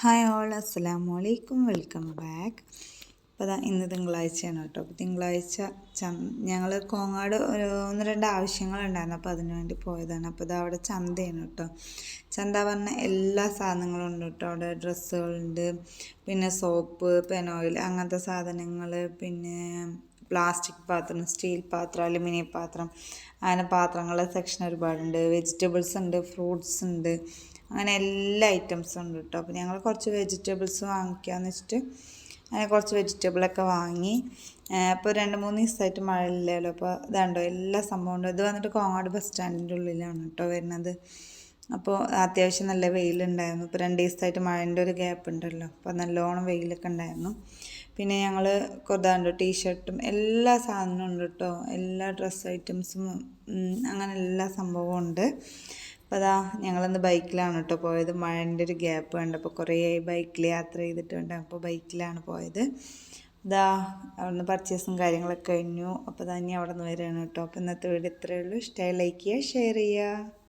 Hi all അസ്സലാമു അലൈക്കും. Welcome back. അപ്പോൾ അതാ ഇന്ന് തിങ്കളാഴ്ചയാണ് കേട്ടോ. അപ്പോൾ തിങ്കളാഴ്ച ഞങ്ങൾ കോങ്ങാട് ഒന്ന് രണ്ട് ആവശ്യങ്ങളുണ്ടായിരുന്നു. അപ്പോൾ അതിനു വേണ്ടി പോയതാണ്. അപ്പോൾ ഇത് അവിടെ ചന്തയാണ് കേട്ടോ. ചന്ത പറഞ്ഞ എല്ലാ സാധനങ്ങളും ഉണ്ട് കേട്ടോ. അവിടെ ഡ്രസ്സുകളുണ്ട്. പിന്നെ സോപ്പ് പെനോയിൽ അങ്ങനത്തെ സാധനങ്ങൾ പിന്നെ പ്ലാസ്റ്റിക് പാത്രം സ്റ്റീൽ പാത്രം അലുമിനിയം പാത്രം അങ്ങനെ പാത്രങ്ങളുടെ സെക്ഷൻ ഒരുപാടുണ്ട്. വെജിറ്റബിൾസ് ഉണ്ട് ഫ്രൂട്ട്സ് ഉണ്ട്. അങ്ങനെ എല്ലാ ഐറ്റംസും ഉണ്ട് കേട്ടോ അപ്പോൾ ഞങ്ങൾ കുറച്ച് വെജിറ്റബിൾസ് വാങ്ങിക്കാമെന്ന് വെച്ചിട്ട് അങ്ങനെ കുറച്ച് വെജിറ്റബിളൊക്കെ വാങ്ങി. ഇപ്പോൾ രണ്ട് മൂന്ന് ദിവസമായിട്ട് മഴ ഇല്ലല്ലോ അപ്പോൾ ഇതാണ്ടോ എല്ലാ സംഭവം ഉണ്ട്? ഇത് വന്നിട്ട് കോങ്ങാട് ബസ് സ്റ്റാൻഡിന്റെ ഉള്ളിലാണ് കേട്ടോ വരുന്നത്. അപ്പോൾ അത്യാവശ്യം നല്ല വെയിലുണ്ടായിരുന്നു. ഇപ്പോൾ രണ്ട് ദിവസമായിട്ട് മഴേന്റെ ഒരു ഗ്യാപ്പ് ഉണ്ടല്ലോ. അപ്പോൾ നല്ലോണം വെയിലൊക്കെ ഉണ്ടായിരുന്നു. പിന്നെ ഞങ്ങൾ കൊതാണ്ടോ ടീഷർട്ടും എല്ലാ സാധനവും ഉണ്ട് കേട്ടോ എല്ലാ ഡ്രസ്സ് ഐറ്റംസും അങ്ങനെ എല്ലാ സംഭവവും ഉണ്ട്. അപ്പോൾ അതാ ഞങ്ങളിന്ന് ബൈക്കിലാണ് കേട്ടോ പോയത്. മഴന്റെ ഒരു ഗ്യാപ്പ് കണ്ടപ്പോൾ കുറേ ബൈക്കിൽ യാത്ര ചെയ്തിട്ടുണ്ട്. അപ്പോൾ ബൈക്കിലാണ് പോയത്. ഇതാ അവിടുന്ന് പർച്ചേസും കാര്യങ്ങളൊക്കെ കഴിഞ്ഞു. അപ്പോൾ തന്നെ അവിടെ നിന്ന് വരികയാണ് കേട്ടോ അപ്പോൾ ഇന്നത്തെ വീഡിയോ ഇത്രയേ ഉള്ളൂ. ഇഷ്ടമായി ലൈക്ക് ചെയ്യുക ഷെയർ ചെയ്യുക.